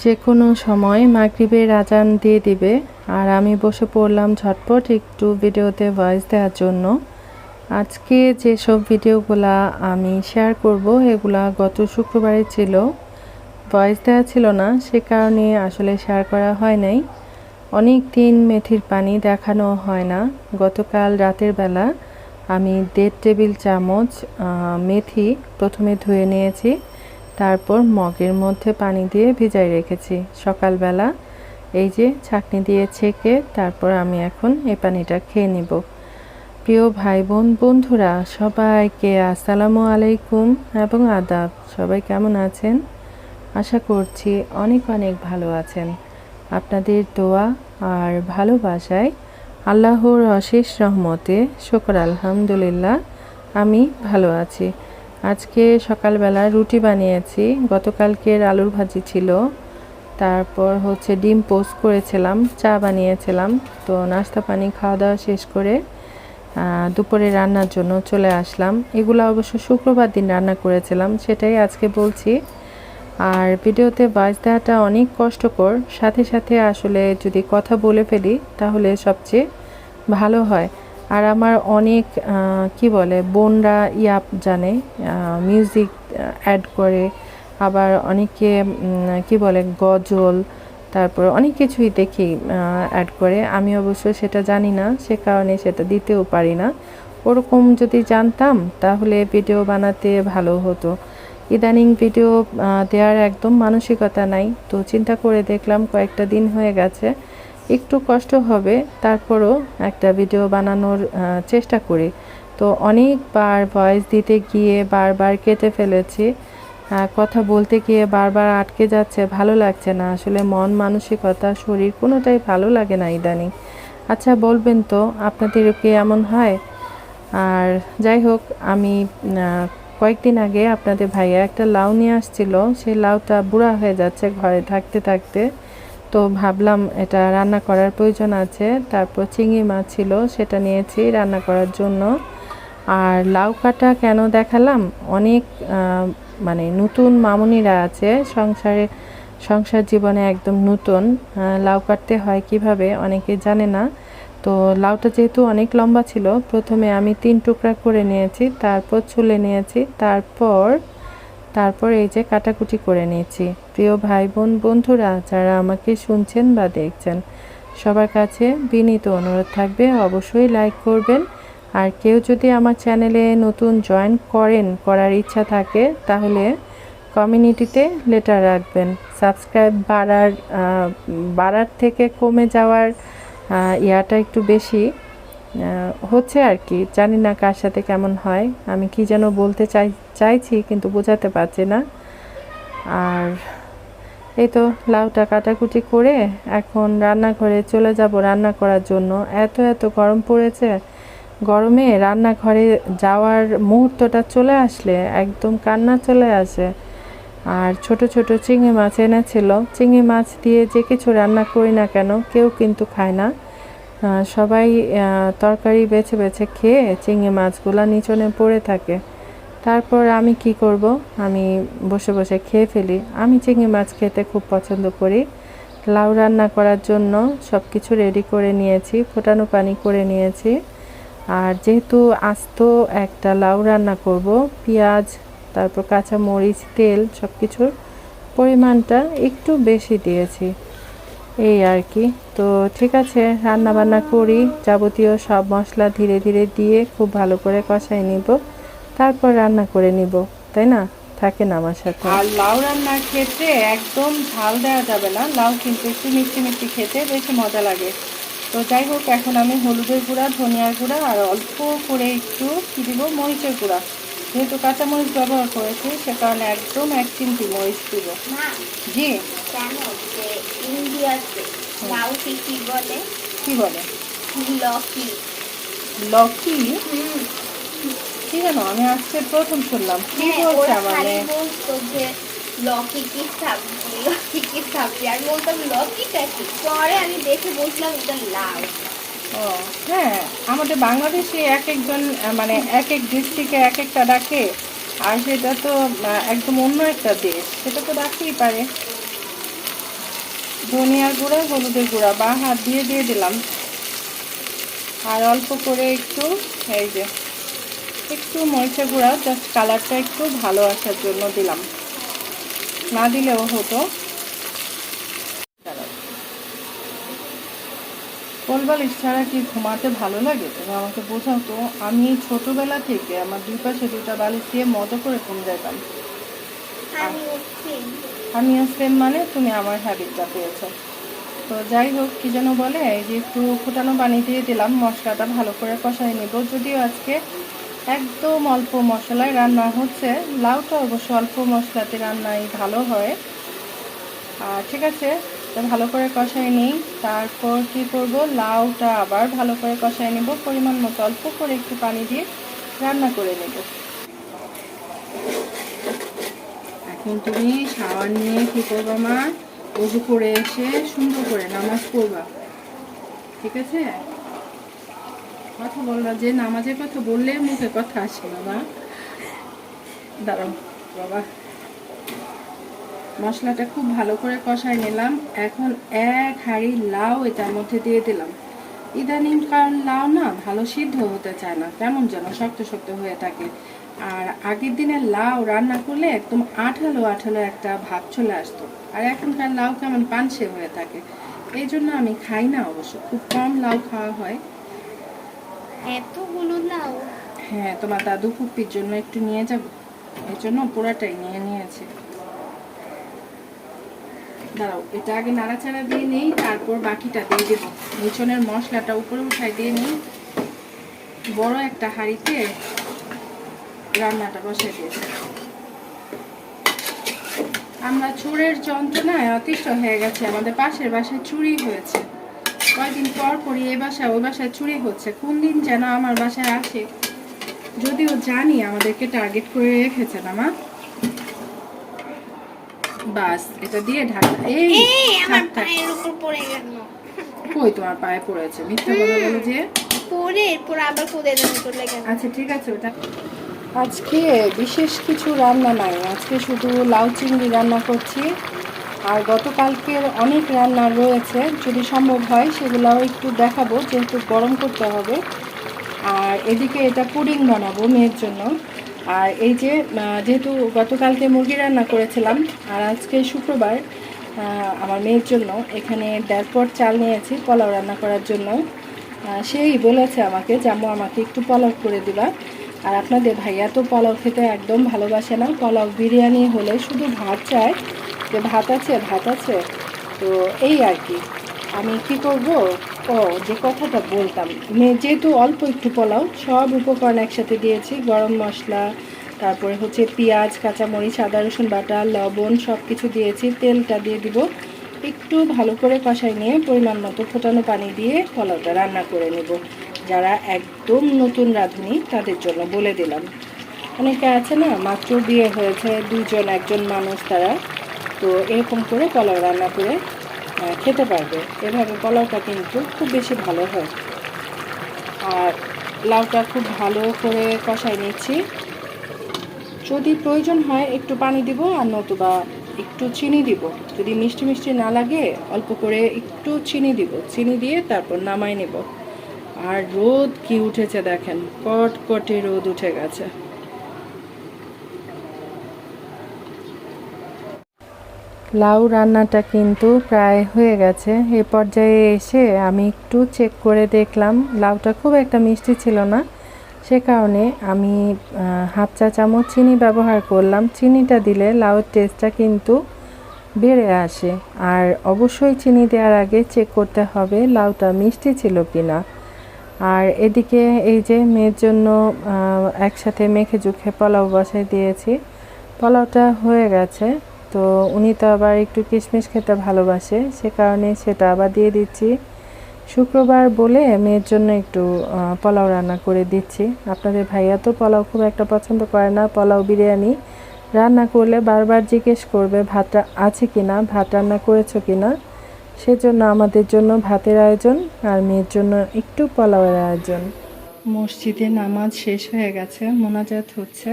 যে কোনো সময় মাগরিবের আজান দিয়ে দিবে, আর আমি বসে পড়লাম ঝটপট একটু ভিডিওতে ভয়েস দেওয়ার জন্য। আজকে যেসব ভিডিওগুলা আমি শেয়ার করব, এগুলা গত শুক্রবারে ছিল। ভয়েস দেওয়া ছিল না, সে কারণে আসলে শেয়ার করা হয় নাই। অনেক দিন মেথির পানি দেখানো হয় না। গতকাল রাতের বেলা আমি দেড় টেবিল চামচ মেথি প্রথমে ধুয়ে নিয়েছি। তারপর মগের মধ্যে পানি দিয়ে ভিজাই রেখেছি। সকালবেলা এই যে ছাঁকনি দিয়ে ছেঁকে তারপর আমি এখন এই পানিটা খেয়ে নিব। প্রিয় ভাই বোন বন্ধুরা, সবাইকে আসসালামু আলাইকুম এবং আদাব। সবাই কেমন আছেন? আশা করছি অনেক অনেক ভালো আছেন। আপনাদের দোয়া আর ভালোবাসায় আল্লাহর অশেষ রহমতে, শুকর আলহামদুলিল্লাহ, আমি ভালো আছি। আজকে সকালবেলা রুটি বানিয়েছি। গতকালকের আলুর ভাজি ছিল। তারপর হচ্ছে ডিম পোস্ট করেছিলাম, চা বানিয়েছিলাম। তো নাস্তা, পানি খাওয়া দাওয়া শেষ করে দুপুরে রান্নার জন্য চলে আসলাম। এগুলো অবশ্য শুক্রবার দিন রান্না করেছিলাম, সেটাই আজকে বলছি। আর ভিডিওতে বাজ দেওয়াটা অনেক কষ্টকর। সাথে সাথে আসলে যদি কথা বলে ফেলি, তাহলে সবচেয়ে ভালো হয়। আর আমার অনেক কি বলে, বোনরা ইয়াপ জানে মিউজিক অ্যাড করে, আবার অনেকে কি বলে, গজল, তারপর অনেক কিছুই দেখি অ্যাড করে। আমি অবশ্য সেটা জানি না, সে কারণে সেটা দিতেও পারি না। ওরকম যদি জানতাম, তাহলে ভিডিও বানাতে ভালো হতো। ইদানিং ভিডিও দেওয়ার একদম মানসিকতা নাই, তো চিন্তা করে দেখলাম কয়েকটা দিন হয়ে গেছে। একটু কষ্ট হবে, তারপরও একটা ভিডিও বানানোর চেষ্টা করি। তো অনেকবার ভয়েস দিতে গিয়ে বারবার কেটে ফেলেছি। কথা বলতে গিয়ে বারবার আটকে যাচ্ছে, ভালো লাগছে না। আসলে মন মানসিকতা, শরীর কোনোটাই ভালো লাগে না ইদানিং। আচ্ছা বলবেন তো আপনাদের কি এমন হয়? আর যাই হোক, আমি কয়েকদিন আগে আপনাদের ভাইয়া একটা লাউ নিয়ে আসছিল। সেই লাউটা বুড়া হয়ে যাচ্ছে ঘরে থাকতে থাকতে। তো ভাবলাম এটা রান্না করার প্রয়োজন আছে। তারপর চিংড়ি মাছ ছিল, সেটা নিয়েছি রান্না করার জন্য। আর লাউ কাটা কেন দেখালাম? অনেক মানে নতুন মামুনিরা আছে, সংসারে, সংসার জীবনে একদম নতুন। লাউ কাটতে হয় কীভাবে অনেকে জানে না। তো লাউটা যেহেতু অনেক লম্বা ছিল, প্রথমে আমি তিন টুকরা করে নিয়েছি, তারপর ছুলে নিয়েছি, তারপর তারপর এই যে কাটাকুটি করে নিয়েছি। প্রিয় ভাই বোন বন্ধুরা, যারা আমাকে শুনছেন বা দেখছেন, সবার কাছে বিনীত অনুরোধ থাকবে, অবশ্যই লাইক করবেন। আর কেউ যদি আমার চ্যানেলে নতুন জয়েন করেন, করার ইচ্ছা থাকে, তাহলে কমিউনিটিতে লেটার রাখবেন। সাবস্ক্রাইব বাড়ার বাড়ার থেকে কমে যাওয়ার ইয়াটা একটু বেশি। হচ্ছে আর কি, জানি না কার সাথে কেমন হয়। আমি কি যেন বলতে চাই, চাইছি, কিন্তু বোঝাতে পারছি না। আর এই তো লাউটা কাটাকুটি করে এখন রান্নাঘরে চলে যাব রান্না করার জন্য। এত এত গরম পড়েছে। গরমে রান্নাঘরে যাওয়ার মুহূর্তটা চলে আসলে, একদম কান্না চলে আসে। আর ছোট ছোট চিংড়ি মাছ এনেছিল। চিংড়ি মাছ দিয়ে যে কিছু রান্না করি না কেন, কেউ কিন্তু খায় না। সবাই তরকারি বেছে বেছে খেয়ে চিংড়ি মাছগুলা নিচনে পড়ে থাকে। তারপর আমি কি করব? আমি বসে বসে খেয়ে ফেলি। আমি চিংড়ি মাছ খেতে খুব পছন্দ করি। লাউ রান্না করার জন্য সব কিছু রেডি করে নিয়েছি, ফোটানো পানি করে নিয়েছি। আর যেহেতু আস্ত একটা লাউ রান্না করব, পেঁয়াজ, তারপর কাঁচা মরিচ, তেল সব কিছুর পরিমাণটা একটু বেশি দিয়েছি। এই আর কি। তো ঠিক আছে রান্না বান্না করি, যাবতীয় সব মশলা ধীরে ধীরে দিয়ে খুব ভালো করে কষাই নিব, তারপর রান্না করে নিব, তাই না? থাকেন আমার সাথে। আর লাউ রান্নার ক্ষেত্রে একদম ঝাল দেওয়া যাবে না, লাউ কিন্তু একটু মিষ্টি মিষ্টি খেতে বেশি মজা লাগে। তো যাই হোক, এখন আমি হলুদের গুঁড়া, ধনিয়ার গুঁড়া আর অল্প করে একটু কী দিব, মরিচের গুঁড়া। যেহেতু কাঁচা মরিচ ব্যবহার করেছি সে কারণে একদম এক চিমটি মরিচ দিব। জি। কেন ইন্ডিয়াতে লাউকে কি বলে? কি বলে? লকি। লকি? কি জানো আমি আজকে প্রথম শুনলাম। কি হ্যাঁ, বলছে যে লকি কি সাবজি লকি কি সাবজি? আর বলতাম লকিটা কি? পরে আমি দেখে বুঝলাম এটা লাউ। হ্যাঁ আমাদের বাংলাদেশে এক একজন মানে এক এক ডিস্ট্রিক্টে এক একটা ডাকে, আর সেটা তো একদম অন্য একটা দেশ। সেটা তো ডাকতেই পারে। ধনিয়ার গুঁড়া, হলুদের গুঁড়া, বা হাত দিয়ে দিয়ে দিলাম। আর অল্প করে একটু, এই যে, একটু মরিচা গুঁড়া জাস্ট কালারটা একটু ভালো আসার জন্য দিলাম। না দিলেও হতো। কোলবালিশ ছাড়া কি ঘুমাতে ভালো লাগে? তুমি আমাকে বোঝাও তো আমি ছোটবেলা থেকে আমার দুই পাশে দুটা বালিশ দিয়ে মজা করে ঘুম যেতাম আমিও সেম মানে তুমি আমার হ্যাবিটটা পেয়েছ। তো যাই হোক কি যেন বলে এই যে একটু ফুটানো পানি দিয়ে দিলাম মশলাটা ভালো করে কষাই নেব। যদিও আজকে একদম অল্প মশলায় রান্না হচ্ছে লাউটা অবশ্য অল্প মশলাতে রান্নাই ভালো হয়। আর ঠিক আছে তো ভালো করে কষাই নিই। তারপর কি করব? লাউটা আবার ভালো করে কষাই নেব। পরিমাণ মতো অল্প করে একটু পানি দিয়ে রান্না করে নেব। এখন তুমি সাবান নিয়ে কি করবা আমার? অজু করে এসে সুন্দর করে নামাজ পড়বা। ঠিক আছে? কথা বলবা যে নামাজের কথা বললে মুখে কথা আসে বাবা দাঁড়াও, বাবা। মশলাটা খুব ভালো করে কষাই নিলাম। এখন এক হাঁড়ি লাউ এটার মধ্যে দিয়ে দিলাম। ইদানিং কারণ লাউ না ভালো সিদ্ধ হতে চায় না কেমন যেন শক্ত শক্ত হয়ে থাকে। আর আগের দিনে লাউ রান্না করলে একদম আঠালো আঠালো একটা ভাব চলে আসতো। আর এখনকার লাউ কেমন পানসে হয়ে থাকে। এই জন্য আমি খাই না অবশ্য খুব কম লাউ খাওয়া হয়। এতগুলো লাউ? হ্যাঁ তোমার দাদু ফুপির জন্য একটু নিয়ে যাব। এই জন্য পুরাটাই নিয়ে নিয়েছে। দাঁড়াও, এটা আগে নাড়াচাড়া দিয়ে নেই, তারপর বাকিটা দিয়ে দেবো। মিচনের মশলাটা উপরে উঠাই দিয়ে নিই। বড় একটা হাঁড়িতে রান্নাটা বসিয়ে দিয়েছি আমরা চুরের যন্ত্রণায় অতিষ্ঠ হয়ে গেছে, আমাদের পাশের বাসায় চুরি হয়েছে। কয়েকদিন পর পরই এই বাসায়, ওই বাসায় চুরি হচ্ছে। কোন দিন যেন আমার বাসায় আসে, যদিও জানি আমাদেরকে টার্গেট করে রেখেছে না মা। বাস এটা দিয়ে ঢাকা এই আমার। পায়ের উপর পড়ে গেল। কই তোমার পায়ে পড়েছে? মিথ্যা কথা বলে যে। পরে এরপর আবার কোদের জন্য চলে গেল। আচ্ছা ঠিক আছে ওটা। আজকে বিশেষ কিছু রান্না নাই। আজকে শুধু লাউ চিংড়ি রান্না করছি। আর গতকালকের অনেক রান্না রয়েছে। যদি সম্ভব হয় সেগুলোও একটু দেখাবো যেহেতু গরম করতে হবে। আর এদিকে এটা পুডিং বানাবো মেয়ের জন্য। আর এই যে যেহেতু গতকালকে মুরগি রান্না করেছিলাম, আর আজকে শুক্রবার আমার মেয়ের জন্য, এখানে দেড় চাল নিয়েছি পোলাও রান্না করার জন্য। সেই বলেছে আমাকে জামু আমাকে একটু পোলাও করে দিবা। আর আপনাদের ভাইয়া তো পোলাও খেতে একদম ভালোবাসে না। পোলাও বিরিয়ানি হলে শুধু ভাত চায়, যে ভাত আছে ভাত আছে। তো এই আর কি। আমি কি করব? ও, যে কথাটা বলতাম যেহেতু অল্প একটু পোলাও, সব উপকরণ একসাথে দিয়েছি, গরম মশলা, তারপরে হচ্ছে পেঁয়াজ, কাঁচামরিচ, আদা, রসুন বাটা, লবণ সব কিছু দিয়েছি, তেলটা দিয়ে দিব, একটু ভালো করে কষাই নিয়ে পরিমাণ মতো ফোটানো পানি দিয়ে পোলাওটা রান্না করে নেব। যারা একদম নতুন রাঁধুনি, তাদের জন্য বলে দিলাম। অনেকে আছে না, মাত্র বিয়ে হয়েছে দুজন একজন মানুষ তারা, তো এরকম করে পোলাও রান্না করে খেতে পারবে। এভাবে পোলাওটা কিন্তু খুব বেশি ভালো হয়। আর লাউটা খুব ভালো করে কষাই নিচ্ছি। যদি প্রয়োজন হয় একটু পানি দিব আর নতুবা একটু চিনি দিব। যদি মিষ্টি মিষ্টি না লাগে, অল্প করে একটু চিনি দিব। চিনি দিয়ে তারপর নামাই নেব। আর রোদ কি উঠেছে দেখেন কট কটে রোদ উঠে গেছে। লাউ রান্নাটা কিন্তু প্রায় হয়ে গেছে। এ পর্যায়ে এসে আমি একটু চেক করে দেখলাম, লাউটা খুব একটা মিষ্টি ছিল না। সে কারণে আমি হাফ চা চামচ চিনি ব্যবহার করলাম। চিনিটা দিলে লাউয়ের টেস্টটা কিন্তু বেড়ে আসে। আর অবশ্যই চিনি দেওয়ার আগে চেক করতে হবে লাউটা মিষ্টি ছিল কি না আর এদিকে এই যে মেয়ের জন্য একসাথে মেখে জুখে পোলাও বসাই দিয়েছি। পোলাওটা হয়ে গেছে। তো উনি তো আবার একটু কিশমিশ খেতে ভালোবাসে, সে কারণে সেটা আবার দিয়ে দিচ্ছি। শুক্রবার বলে মেয়ের জন্য একটু পোলাও রান্না করে দিচ্ছি। আপনাদের ভাইয়া তো পোলাও খুব একটা পছন্দ করে না, পোলাও বিরিয়ানি রান্না করলে বারবার জিজ্ঞেস করবে ভাতটা আছে কি না ভাত রান্না করেছ কি না সেজন্য আমাদের জন্য ভাতের আয়োজন আর মেয়ের জন্য একটু পোলাওয়ের আয়োজন। মসজিদে নামাজ শেষ হয়ে গেছে, মোনাজাত হচ্ছে।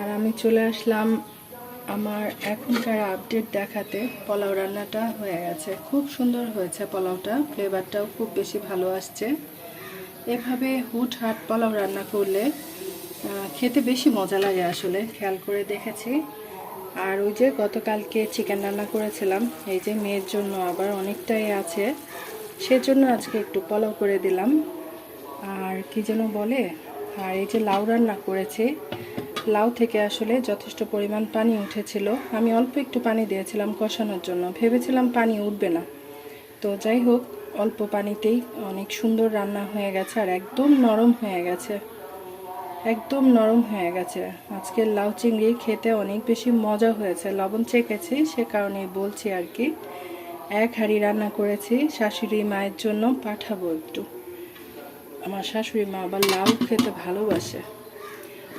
আর আমি চলে আসলাম আমার এখনকার আপডেট দেখাতে পোলাও রান্নাটা হয়ে গেছে। খুব সুন্দর হয়েছে পোলাওটা ফ্লেভারটাও খুব বেশি ভালো আসছে। এভাবে হুট হাট পোলাও রান্না করলে খেতে বেশি মজা লাগে আসলে, খেয়াল করে দেখেছি। আর ওই যে গতকালকে চিকেন রান্না করেছিলাম, এই যে মেয়ের জন্য আবার অনেকটাই আছে, সেজন্য আজকে একটু পোলাও করে দিলাম। আর কি যেন বলে, আর এই যে লাউ রান্না করেছি লাউ থেকে আসলে যথেষ্ট পরিমাণ পানি উঠেছিল। আমি অল্প একটু পানি দিয়েছিলাম কষানোর জন্য। ভেবেছিলাম পানি উঠবে না। তো যাই হোক, অল্প পানিতেই অনেক সুন্দর রান্না হয়ে গেছে আর একদম নরম হয়ে গেছে। একদম নরম হয়ে গেছে। আজকের লাউ চিংড়ি খেতে অনেক বেশি মজা হয়েছে। লবণ চেকেছি সে কারণে বলছি আর কি, এক হাঁড়ি রান্না করেছি। শাশুড়ি মায়ের জন্য পাঠাবো একটু। আমার শাশুড়ি মা আবার লাউ খেতে ভালোবাসে।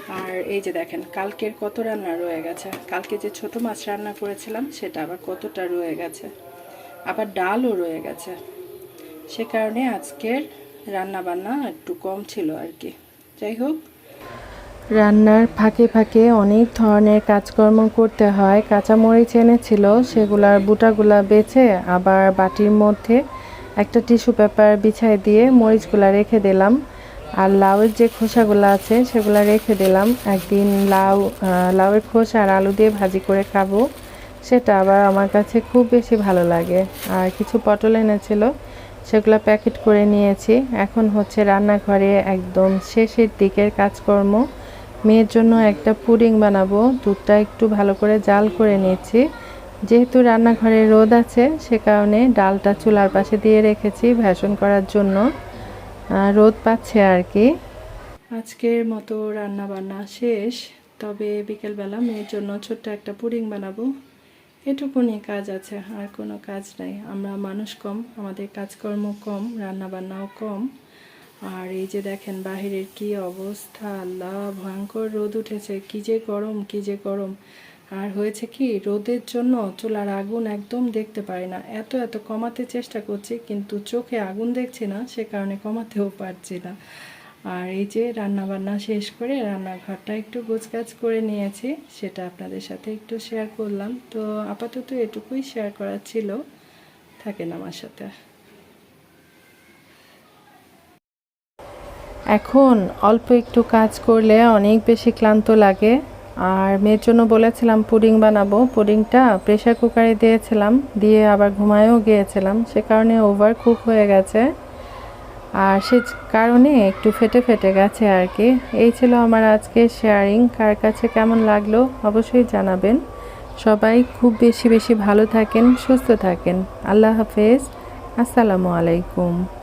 আর এই যে দেখেন, কালকের কত রান্না রয়ে গেছে। কালকে যে ছোট মাছ রান্না করেছিলাম, সেটা আবার কতটা রয়ে গেছে। আবার ডালও রয়ে গেছে। সে কারণে আজকের রান্না বান্না একটু কম ছিল আর কি। যাই হোক। রান্নার ফাঁকে ফাঁকে অনেক ধরনের কাজকর্ম করতে হয়। কাঁচামরিচ এনেছিল, সেগুলার বুটাগুলা বেছে আবার বাটির মধ্যে একটা টিস্যু পেপার বিছাই দিয়ে মরিচগুলা রেখে দিলাম। আর লাউয়ের যে খোসাগুলো আছে, সেগুলো রেখে দিলাম। একদিন লাউ লাউয়ের খোসা আর আলু দিয়ে ভাজি করে খাব। সেটা আবার আমার কাছে খুব বেশি ভালো লাগে। আর কিছু পটল এনেছিল, সেগুলো প্যাকেট করে নিয়েছি। এখন হচ্ছে রান্নাঘরে একদম শেষের দিকের কাজকর্ম। মেয়ের জন্য একটা পুডিং বানাবো। দুধটা একটু ভালো করে জাল করে নিয়েছি। যেহেতু রান্নাঘরে রোদ আছে, সে কারণে ডালটা চুলার পাশে দিয়ে রেখেছি ভ্যাসন করার জন্য। রোদ পাচ্ছে আর কি। আজকের মতো রান্না বান্না শেষ, তবে বিকেলবেলা মেয়ের জন্য ছোট্ট একটা পুডিং বানাবো। এটুকুনি কাজ আছে, আর কোনো কাজ নাই। আমরা মানুষ কম, আমাদের কাজকর্ম কম রান্না বান্নাও কম। আর এই যে দেখেন বাহিরের কি অবস্থা, আল্লাহ, ভয়ঙ্কর রোদ উঠেছে, কি যে গরম, কি যে গরম। আর হয়েছে কি, রোদের জন্য চুলার আগুন একদম দেখতে পারি না। এত এত কমাতে চেষ্টা করছি, কিন্তু চোখে আগুন দেখছি না, সে কারণে কমাতেও পারছি না। আর এই যে রান্না বান্না শেষ করে রান্নাঘরটা একটু গোছগাছ করে নিয়েছি, সেটা আপনাদের সাথে একটু শেয়ার করলাম। তো আপাতত এটুকুই শেয়ার করার ছিল। থাকেন আমার সাথে। এখন অল্প একটু কাজ করলে অনেক বেশি ক্লান্ত লাগে। আর মেয়ের জন্য বলেছিলাম পুডিং বানাবো। পুডিংটা প্রেসার কুকারে দিয়েছিলাম, দিয়ে আবার ঘুমায়ও গিয়েছিলাম। সে কারণে ওভার কুক হয়ে গেছে। আর সে কারণে একটু ফেটে ফেটে গেছে আর কি। এই ছিল আমার আজকে শেয়ারিং কার কাছে কেমন লাগল অবশ্যই জানাবেন। সবাই খুব বেশি বেশি ভালো থাকেন, সুস্থ থাকেন। আল্লাহ হাফেজ। আসসালামু আলাইকুম।